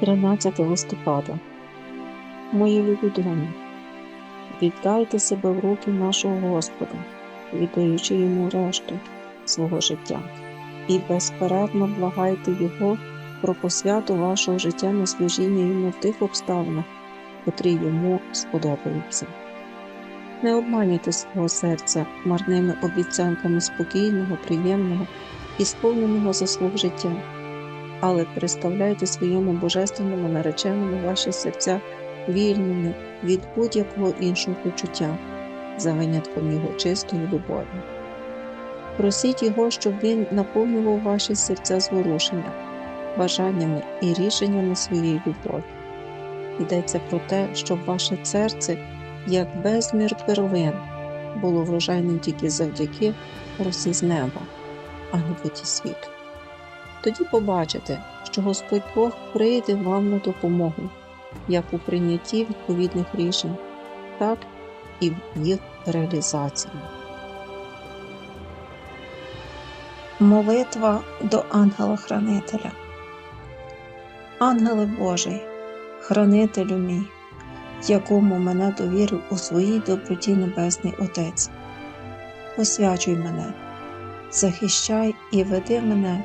13 листопада. Мої любі доні, віддайте себе в руки нашого Господа, віддаючи йому решту свого життя, і безперервно благайте Його про посвяту вашого життя на служіння йому в тих обставинах, котрі йому сподобаються. Не обманюйте свого серця марними обіцянками спокійного, приємного і сповненого заслуг життя але представляйте своєму божественному нареченому ваші серця вільними від будь-якого іншого почуття, за винятком його чистої любові. Просіть Його, щоб Він наповнював ваші серця зворушенням, бажаннями і рішеннями своєї любові. Йдеться про те, щоб ваше серце, як безмір перлин, було врожайним тільки завдяки росі з неба, а не воді світу. Тоді побачите, що Господь Бог прийде вам на допомогу, як у прийнятті відповідних рішень, так і в їх реалізації. Молитва до ангела-хранителя. Ангеле Божий, хранителю мій, якому мене довірив у своїй доброті Небесний Отець. Освячуй мене, захищай і веди мене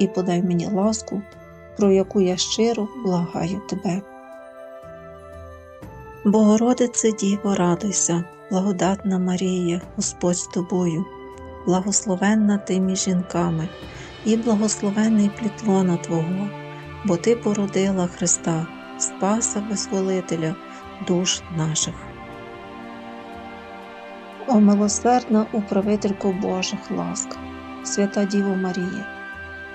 і подай мені ласку, про яку я щиро благаю тебе. Богородице Діво, радуйся, благодатна Марія, Господь з тобою, благословенна ти між жінками, і благословенний плітлона Твого, бо Ти породила Христа, Спаса Визволителя душ наших. О милосердна управителько Божих ласк, свята Діво Марія,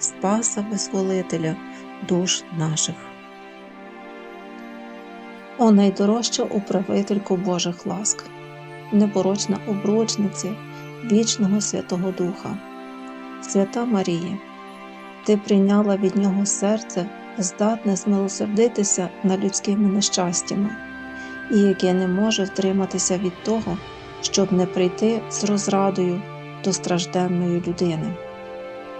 Спаса Визволителя душ наших. О найдорожча управителько Божих ласк, непорочна обручниця вічного Святого Духа, Свята Марія, Ти прийняла від Нього серце, здатне змилосердитися над людськими нещастями, і яке не може втриматися від того, щоб не прийти з розрадою до стражденної людини.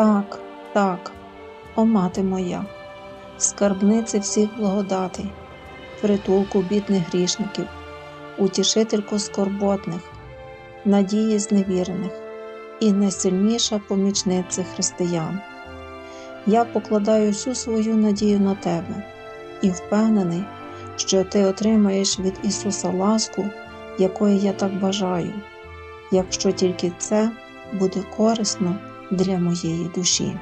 Так, так, о мати моя, скарбниці всіх благодатей, притулку бідних грішників, утішительку скорботних, надії зневірених і найсильніша помічниця християн. Я покладаю всю свою надію на тебе і впевнений, що ти отримаєш від Ісуса ласку, якої я так бажаю, якщо тільки це буде корисно для моєї душі.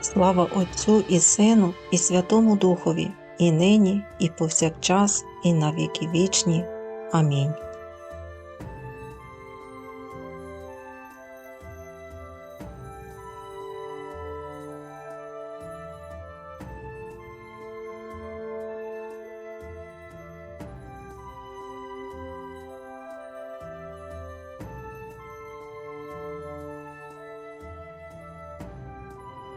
Слава Отцю і Сину, і Святому Духові, і нині, і повсякчас, і на віки вічні. Амінь.